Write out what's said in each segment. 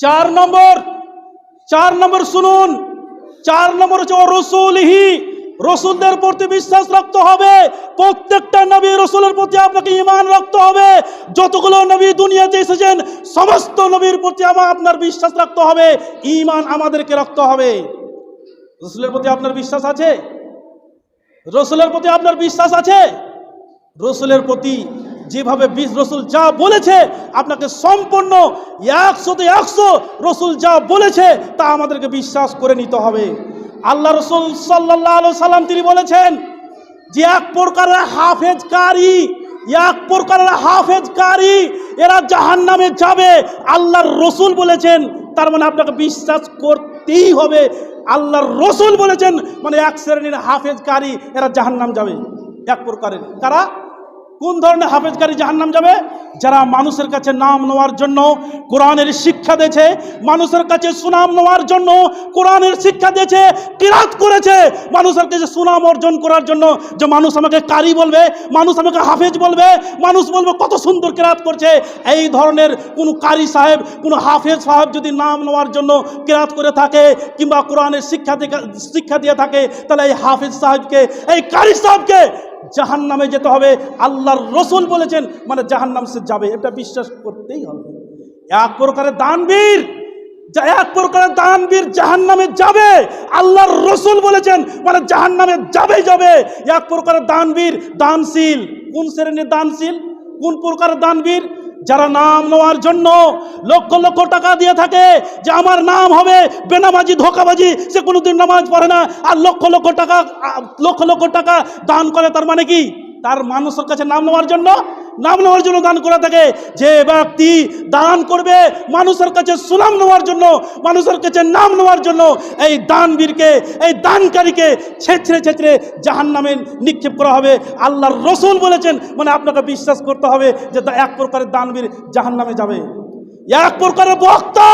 চার নম্বর চার নম্বর শুনুন, চার নম্বর হচ্ছে রসুলহি, রসুলদের প্রতি বিশ্বাস রাখতে হবে। প্রত্যেকটা নবী রসুলের প্রতি আপনাকে ইমান রাখতে হবে। যতগুলো নবী দুনিয়াতে এসেছেন, সমস্ত নবীর প্রতি আমার আপনার বিশ্বাস রাখতে হবে। ইমান আমাদেরকে রাখতে হবে। রসুলের প্রতি আপনার বিশ্বাস আছে? রসুলের প্রতি আপনার বিশ্বাস আছে? রসুলের প্রতি যেভাবে বিশ রসুল যা বলেছে, আপনাকে সম্পূর্ণ একশোতে একশো রসুল যা বলেছে, তা আমাদেরকে বিশ্বাস করে নিতে হবে। আল্লাহ রসুল সাল্লাহ সাল্লাম তিনি বলেছেন যে এক প্রকারের হাফেজ কারি এক প্রকারের হাফেজ কারি এরা জাহান নামে যাবে, আল্লাহর রসুল বলেছেন, তার মানে আপনাকে বিশ্বাস করতেই হবে। আল্লাহর রসুল বলেছেন মানে এক শ্রেণির হাফেজ কারি এরা জাহান নাম যাবে, এক প্রকারের। কারা? কোন ধরনের হাফেজকারী জাহান্নাম যাবে? যারা মানুষের কাছে নাম নেওয়ার জন্য কোরআনের শিক্ষা দিয়েছে, মানুষের কাছে সুনাম নেওয়ার জন্য কোরআনের শিক্ষা দিয়েছে কিরাত করেছে, মানুষের কাছে সুনাম অর্জন করার জন্য যে মানুষ আমাকে কারি বলবে, মানুষ আমাকে হাফেজ বলবে, মানুষ বলবে কত সুন্দর কিরাত করছে, এই ধরনের কোনো কারি সাহেব, কোনো হাফেজ সাহেব যদি নাম নেওয়ার জন্য কিরাত করে থাকে কিংবা কোরআনের শিক্ষা শিক্ষা দিয়ে থাকে, তাহলে এই হাফেজ সাহেবকে, এই কারি সাহেবকে জাহান নামে যেতে হবে। আল্লাহর রসুল বলেছেন মানে জাহান নাম সে যাবে, এটা বিশ্বাস করতেই হবে। এক প্রকারের দানবীর এক প্রকারের দানবীর জাহান নামে যাবে, আল্লাহর রসুল বলেছেন মানে জাহান নামে যাবে। যাবে এক প্রকারের দানবীর দানশীল, কোন শ্রেণির দানশীল? কোন প্রকারের দানবীর? যারা নাম নেওয়ার জন্য লক্ষ লক্ষ টাকা দিয়ে থাকে, যে আমার নাম হবে বেনামাজি, ধোকাবাজি, সে কোনোদিন নামাজ পড়ে না, আর লক্ষ লক্ষ টাকা লক্ষ লক্ষ টাকা দান করে, তার মানে কি? তার মানুষের কাছে নাম নেওয়ার জন্য, নাম নেওয়ার জন্য দান করে থাকে। যে ব্যক্তি দান করবে মানুষের কাছে সুনাম নেওয়ার জন্য মানুষের কাছে নাম নেওয়ার জন্য, এই দানবীরকে, এই দানকারীকে ছেঁচড়ে ছেঁচড়ে জাহান নামে নিক্ষেপ করা হবে। আল্লাহর রসুল বলেছেন মানে আপনাকে বিশ্বাস করতে হবে যে এক প্রকারের দানবীর জাহান নামে যাবে। এক প্রকারের বক্তা,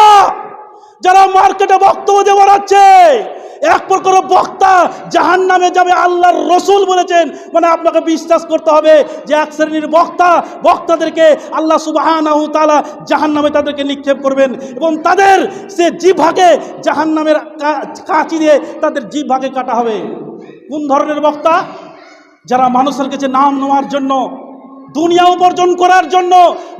যারা মার্কেটে বক্তব্য দিয়ে বেড়াচ্ছে এক প্রকার বক্তা জাহান নামে যাবে, আল্লাহর রসুল বলেছেন। মানে আপনাকে বিশ্বাস করতে হবে যে এক শ্রেণির বক্তা, বক্তাদেরকে আল্লাহ সুবাহ তালা জাহান নামে তাদেরকে নিক্ষেপ করবেন এবং তাদের সে জিভাকে জাহান নামের কাঁচি দিয়ে তাদের জিভাকে কাটা হবে। কোন ধরনের বক্তা? যারা মানুষের কাছে নাম নেওয়ার জন্য দুনিয়া উপার্জন করার জন্য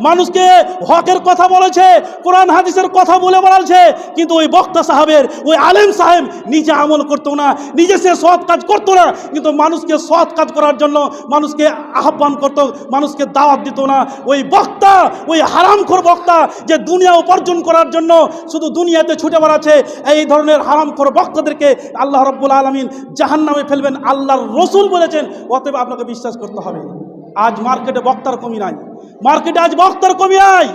মানুষকে হকের কথা বলেছে, কোরআন হাদিসের কথা বলে বেড়াচ্ছে কিন্তু ওই বক্তা সাহেবের, ওই আলেম সাহেব নিজে আমল করতো না, নিজে সে সৎ কাজ করতো না, কিন্তু মানুষকে সৎ কাজ করার জন্য মানুষকে আহ্বান করতো, মানুষকে দাওয়াত দিত না। ওই বক্তা, ওই হারামখোর বক্তা যে দুনিয়া উপার্জন করার জন্য শুধু দুনিয়াতে ছুটে বেড়াচ্ছে, এই ধরনের হারামখোর বক্তাদেরকে আল্লাহ রব্বুল আলমিন জাহান নামে ফেলবেন, আল্লাহর রসুল বলেছেন, অতএব আপনাকে বিশ্বাস করতে হবে। আজ মার্কেটে বক্তার কমি নাই। মার্কেটে আজ বক্তার কমি নাই।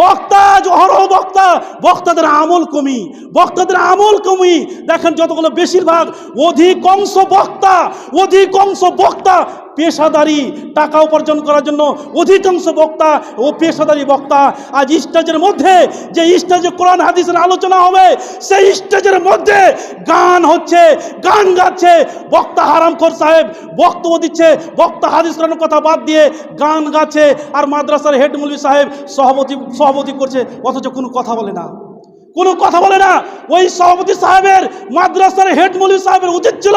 বক্তা অহরহ বক্তা, বক্তাদের আমল কমি, বক্তাদের আমল কমি। দেখেন যতগুলো বেশিরভাগ অধিকাংশ বক্তা অধিকাংশ বক্তা পেশাদারি, টাকা উপার্জন করার জন্য অধিকাংশ বক্তা ও পেশাদারি বক্তা। আজ স্টেজের মধ্যে, যে স্টেজে কোরআন, হাদিসের আলোচনা হবে, সেই স্টেজের মধ্যে গান হচ্ছে, গান গাচ্ছে বক্তা হারামখোর সাহেব। বক্তব্য দিচ্ছে, বক্তা হাদিস কথা বাদ দিয়ে গান গাচ্ছে। আর মাদ্রাসার হেড মৌলভী সাহেব সভাপতি সভাপতি করছে, অথচ কোনো কথা বলে না। কোনো কথা বলে না। ওই সভাপতি সাহেবের মাদ্রাসার হেড মৌলী সাহেবের উচিত ছিল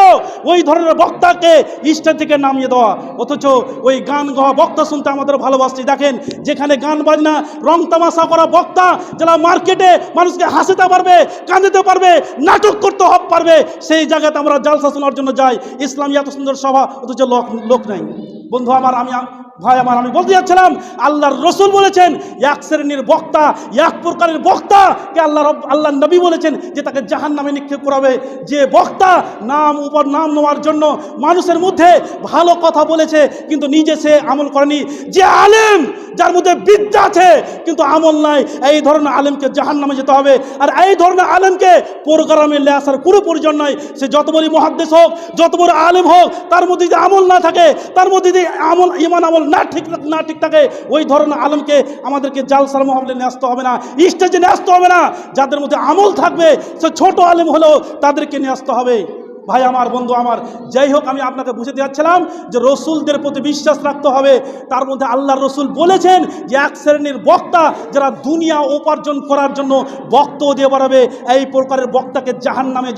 ওই ধরনের বক্তাকে স্টেজ থেকে নামিয়ে দেওয়া। অথচ ওই গান গাওয়া বক্তা শুনতে আমাদের ভালোবাসছি। দেখেন, যেখানে গান বাজনা, রং তামাশা করা বক্তা, যারা মার্কেটে মানুষকে হাসিতে পারবে, কাঁদিতে পারবে, নাটক করতে হব পারবে, সেই জায়গাতে আমরা জালসা শোনার জন্য যাই। ইসলামী এত সুন্দর সভা, অথচ লোক লোক নাই। বন্ধু আমার, আমি ভাই আমার, আমি বলতে যাচ্ছিলাম, আল্লাহর রসুল বলেছেন, এক শ্রেণির বক্তা, এক প্রকারের বক্তা, কে আল্লাহ আল্লাহ নবী বলেছেন যে তাকে জাহান নামে নিক্ষেপ করাবে। যে বক্তা নাম উপর নাম নেওয়ার জন্য মানুষের মধ্যে ভালো কথা বলেছে, কিন্তু নিজে সে আমল করেনি। যে আলেম, যার মধ্যে বিদ্যা আছে, কিন্তু আমল নাই, এই ধরনের আলেমকে জাহান নামে যেতে হবে। আর এই ধরনের আলেমকে প্রোগ্রামে নিয়ে আসার কোনো প্রয়োজন নাই। সে যত বড়ই মহাদ্দেশ হোক, যত বড় আলেম হোক, তার মধ্যে যদি আমল না থাকে, তার মধ্যে যদি আমল ইমান আমল না ঠিক না ঠিক থাকে, ওই ধরনের আলমকে আমাদেরকে জালসার মহাবলে নিয়ে আসতে হবে না, স্টেজে নিয়ে আসতে হবে না। যাদের মধ্যে আমল থাকবে, সে ছোট আলেম হলেও তাদেরকে নিয়ে আসতে হবে। ভাই আমার, বন্ধু আমার, যাই হোক, আমি আপনাকে বুঝতে যাচ্ছিলাম যে রসুলদের প্রতি বিশ্বাস রাখতে হবে। তার মধ্যে আল্লাহ রসুল বলেছেন যে এক শ্রেণির বক্তা যারা দুনিয়া উপার্জন করার জন্য বক্তব্য দিয়ে বাড়াবে, এই প্রকারের বক্তাকে জাহান নামে